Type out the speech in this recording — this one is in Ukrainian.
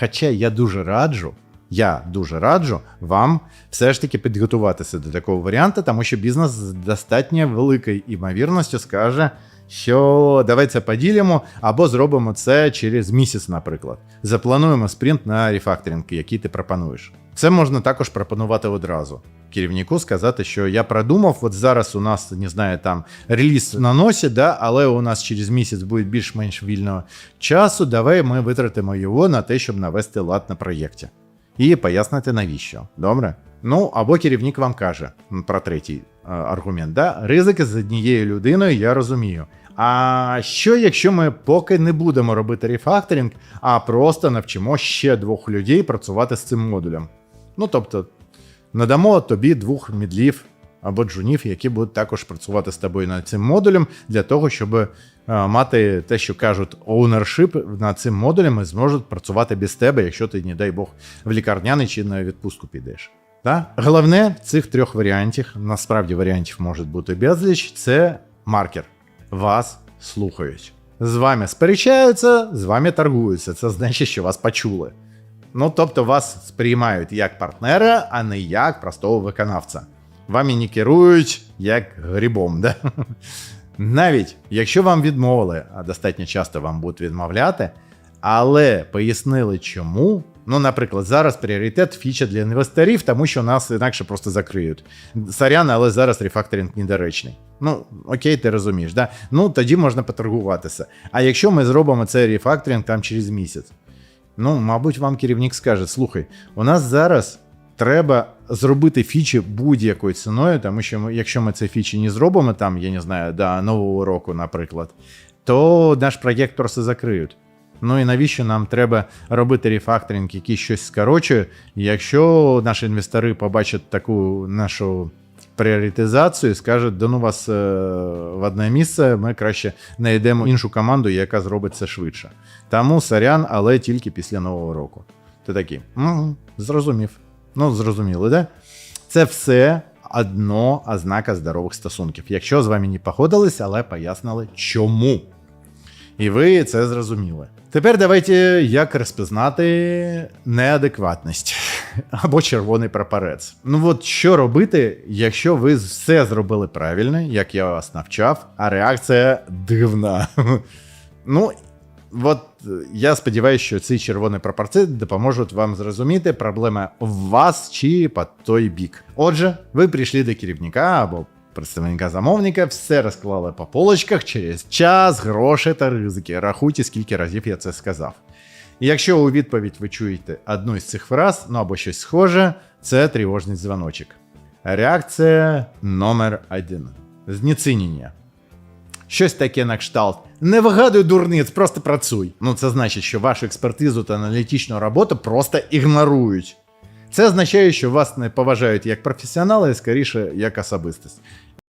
Хоча я дуже раджу, я дуже раджу вам все ж таки підготуватися до такого варіанту, тому що бізнес з достатньо великою імовірністю скаже, що давай це поділимо, або зробимо це через місяць, наприклад. Заплануємо спринт на рефакторинг, який ти пропонуєш. Це можна також пропонувати одразу. Керівнику сказати, що я продумав, от зараз у нас не знаю, там реліз на носі, да, але у нас через місяць буде більш-менш вільного часу. Давай ми витратимо його на те, щоб навести лад на проєкті. І пояснити навіщо. Добре? Ну або керівник вам каже про третій е, аргумент. Да? Ризики з однією людиною, я розумію. А що, якщо ми поки не будемо робити рефакторинг, а просто навчимо ще двох людей працювати з цим модулем? Ну тобто, надамо тобі двох мідлів або джунів, які будуть також працювати з тобою над цим модулем, для того, щоб е, мати те, що кажуть, ownership над цим модулем і зможуть працювати без тебе, якщо ти, не дай Бог, в лікарняний чи на відпустку підеш. Та? Головне цих трьох варіантів, насправді варіантів може бути безліч, це маркер. Вас слухають. З вами сперечаються, з вами торгуються. Це значить, що вас почули. Ну, тобто вас сприймають як партнера, а не як простого виконавця. Вами не керують як грибом. Да? Навіть якщо вам відмовили, а достатньо часто вам будуть відмовляти, але пояснили чому. Ну, наприклад, зараз пріоритет фіча для інвесторів, тому що нас інакше просто закриють. Сорян, але зараз рефакторинг недоречний. Ну, окей, ти розумієш, да? Ну тоді можна поторгуватися. А якщо ми зробимо цей рефакторинг там через місяць, ну, мабуть, вам керівник скаже: слухай, у нас зараз треба зробити фічі будь-якою ціною, тому що ми, якщо ми ці фічі не зробимо, там, я не знаю, до нового року, наприклад, то наш проєкт просто закриють. Ну і навіщо нам треба робити рефакторинг, який щось скорочує, якщо наші інвестори побачать таку нашу пріоритизацію скажуть, да ну вас е, в одне місце, ми краще знайдемо іншу команду, яка зробить це швидше. Тому сорян, але тільки після нового року. Ти такий, угу, зрозумів. Ну, зрозуміли, да? Це все одно ознака здорових стосунків. Якщо з вами не походились, але пояснили чому. І ви це зрозуміли. Тепер давайте як розпізнати неадекватність або червоний прапорець. Ну от що робити, якщо ви все зробили правильно, як я вас навчав, а реакція дивна. Ну, от е, я сподіваюся, що ці червоні прапорці допоможуть вам зрозуміти, проблема в вас чи по той бік. Отже, ви прийшли до керівника або представника замовника, все розклали по полочках через час, гроші та ризики. Рахуйте, скільки разів я це сказав. І якщо у відповідь ви чуєте одну із цих фраз, ну або щось схоже, це тривожний дзвоночок. Реакція номер один. Знецінення. Щось таке на кшталт. Не вигадуй дурниць, просто працюй. Ну це значить, що вашу експертизу та аналітичну роботу просто ігнорують. Це означає, що вас не поважають як професіонала і скоріше як особистість.